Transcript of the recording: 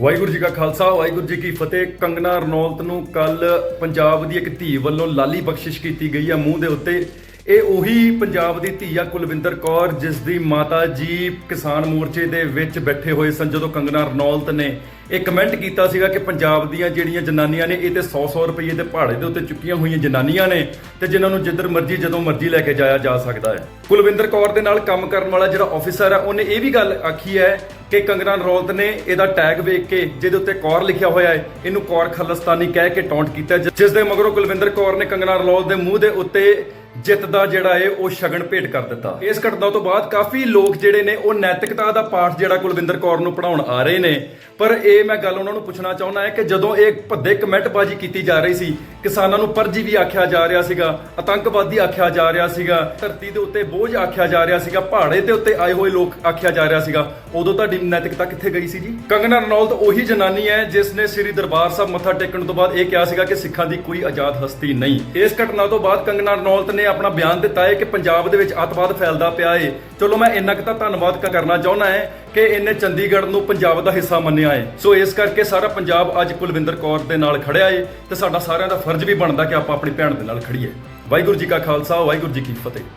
ਵਾਹਿਗੁਰੂ ਜੀ ਕਾ ਖਾਲਸਾ, ਵਾਹਿਗੁਰੂ ਜੀ ਕੀ ਫਤਿਹ। ਕੰਗਨਾ ਰਣੌਲਤ ਨੂੰ ਕੱਲ ਪੰਜਾਬ ਦੀ ਇੱਕ ਧੀ ਵੱਲੋਂ ਲਾਲੀ ਬਖਸ਼ਿਸ਼ ਕੀਤੀ ਗਈ ਆ ਮੂੰਹ ਦੇ ਉੱਤੇ। ਇਹ ਉਹੀ ਪੰਜਾਬ ਦੀ ਧੀ ਆ ਕੁਲਵਿੰਦਰ ਕੌਰ, ਜਿਸ ਦੀ ਮਾਤਾ ਜੀ ਕਿਸਾਨ ਮੋਰਚੇ ਦੇ ਵਿੱਚ ਬੈਠੇ ਹੋਏ ਸਨ ਜਦੋਂ ਕੰਗਨਾ ਰਣੌਲਤ ਨੇ ਇਹ ਕਮੈਂਟ ਕੀਤਾ ਸੀਗਾ ਕਿ ਪੰਜਾਬ ਦੀਆਂ ਜਿਹੜੀਆਂ ਜਨਾਨੀਆਂ ਨੇ, ਇਹ ਤੇ 100-100 ਰੁਪਏ ਦੇ ਪਹਾੜੇ ਦੇ ਉੱਤੇ ਚੁੱਕੀਆਂ ਹੋਈਆਂ ਜਨਾਨੀਆਂ ਨੇ ਤੇ ਜਿਨ੍ਹਾਂ ਨੂੰ ਜਿੱਧਰ ਮਰਜ਼ੀ, ਜਦੋਂ ਮਰਜ਼ੀ ਲੈ ਕੇ ਜਾਇਆ ਜਾ ਸਕਦਾ ਹੈ। ਕੁਲਵਿੰਦਰ ਕੌਰ ਦੇ ਨਾਲ ਕੰਮ ਕਰਨ ਵਾਲਾ ਜਿਹੜਾ ਆਫੀਸਰ ਹੈ ਉਹਨੇ ਇਹ ਵੀ ਗੱਲ ਆਖੀ ਹੈ ਕਿ ਕੰਗਨਾ ਰੌਲਤ ਨੇ ਇਹਦਾ ਟੈਗ ਵੇਖ ਕੇ ਜਿਹਦੇ ਉੱਤੇ ਕੌਰ ਲਿਖਿਆ ਹੋਇਆ ਹੈ, ਇਹਨੂੰ ਕੌਰ ਖਲਸਤਾਨੀ ਕਹਿ ਕੇ ਟੌਂਟ ਕੀਤਾ ਜਿ- ਜਿਸ ਦੇ ਮਗਰੋਂ ਕੁਲਵਿੰਦਰ ਕੌਰ ਨੇ ਕੰਗਨਾ ਰਣੌਲਤ ਦੇ ਮੂੰਹ ਦੇ ਉੱਤੇ ਜਿੱਤ ਦਾ ਜਿਹੜਾ ਹੈ ਉਹ ਸ਼ਗਨ ਭੇਟ ਕਰ ਦਿੱਤਾ। ਇਸ ਘਟਨਾ ਤੋਂ ਬਾਅਦ ਕਾਫੀ ਲੋਕ ਜਿਹੜੇ ਨੇ, ਉਹ ਨੈਤਿਕਤਾ ਦਾ ਪਾਠ ਜਿਹੜਾ ਕੁਲਵਿੰਦਰ ਕੌਰ ਨੂੰ ਪੜਾਉਣ ਆ ਰਹੇ ਨੇ। ਪਰ ਇਹ ਮੈਂ ਗੱਲ ਉਹਨਾਂ ਨੂੰ ਪੁੱਛਣਾ ਚਾਹੁੰਦਾ ਹੈ ਕਿ ਜਦੋਂ ਇਹ ਭੱਦੇ ਕਮੈਂਟਬਾਜ਼ੀ ਕੀਤੀ ਜਾ ਰਹੀ ਸੀ, ਕਿਸਾਨਾਂ ਨੂੰ ਪਰਜੀਵੀ ਆਖਿਆ ਜਾ ਰਿਹਾ ਸੀਗਾ, ਆਤੰਕਵਾਦੀ ਆਖਿਆ ਜਾ ਰਿਹਾ ਸੀਗਾ, ਧਰਤੀ ਦੇ ਉੱਤੇ ਬੋਝ ਆਖਿਆ ਜਾ ਰਿਹਾ ਸੀਗਾ, ਪਹਾੜੇ ਦੇ ਉੱਤੇ ਆਏ ਹੋਏ ਲੋਕ ਆਖਿਆ ਜਾ ਰਿਹਾ ਸੀਗਾ, ਉਦੋਂ ਤੁਹਾਡੀ ਨੈਤਿਕਤਾ ਕਿੱਥੇ ਗਈ ਸੀ ਜੀ? ਕੰਗਨਾ ਰਣੌਲਤ ਉਹੀ ਜਨਾਨੀ ਹੈ ਜਿਸ ਨੇ ਸ੍ਰੀ ਦਰਬਾਰ ਸਾਹਿਬ ਮੱਥਾ ਟੇਕਣ ਤੋਂ ਬਾਅਦ ਇਹ ਕਿਹਾ ਸੀਗਾ ਕਿ ਸਿੱਖਾਂ ਦੀ ਕੋਈ ਆਜ਼ਾਦ ਹਸਤੀ ਨਹੀਂ। ਇਸ ਘਟਨਾ ਤੋਂ ਬਾਅਦ ਕੰਗਨਾ ਰਣੌਲਤ ਨੇ ਆਪਣਾ ਬਿਆਨ ਦਿੱਤਾ ਹੈ ਕਿ ਪੰਜਾਬ ਦੇ ਵਿੱਚ ਅੱਤਵਾਦ ਫੈਲਦਾ ਪਿਆ ਏ। ਚਲੋ ਮੈਂ ਇੰਨਾ ਕੁ ਤਾਂ ਧੰਨਵਾਦ ਕਰਨਾ ਚਾਹੁੰਦਾ ਹੈ ਕਿ ਇਹਨੇ ਚੰਡੀਗੜ੍ਹ ਨੂੰ ਪੰਜਾਬ ਦਾ ਹਿੱਸਾ ਮੰਨਿਆ ਏ। ਸੋ ਇਸ ਕਰਕੇ ਸਾਰਾ ਪੰਜਾਬ ਅੱਜ ਕੁਲਵਿੰਦਰ ਕੌਰ ਦੇ ਨਾਲ ਖੜਿਆ ਏ ਤੇ ਸਾਡਾ ਸਾਰਿਆਂ ਦਾ ਫਰਜ਼ ਵੀ ਬਣਦਾ ਕਿ ਆਪਾਂ ਆਪਣੀ ਭੈਣ ਦੇ ਨਾਲ ਖੜੀਏ। ਵਾਹਿਗੁਰੂ ਜੀ ਕਾ ਖਾਲਸਾ, ਵਾਹਿਗੁਰੂ ਜੀ ਕੀ ਫਤਿਹ।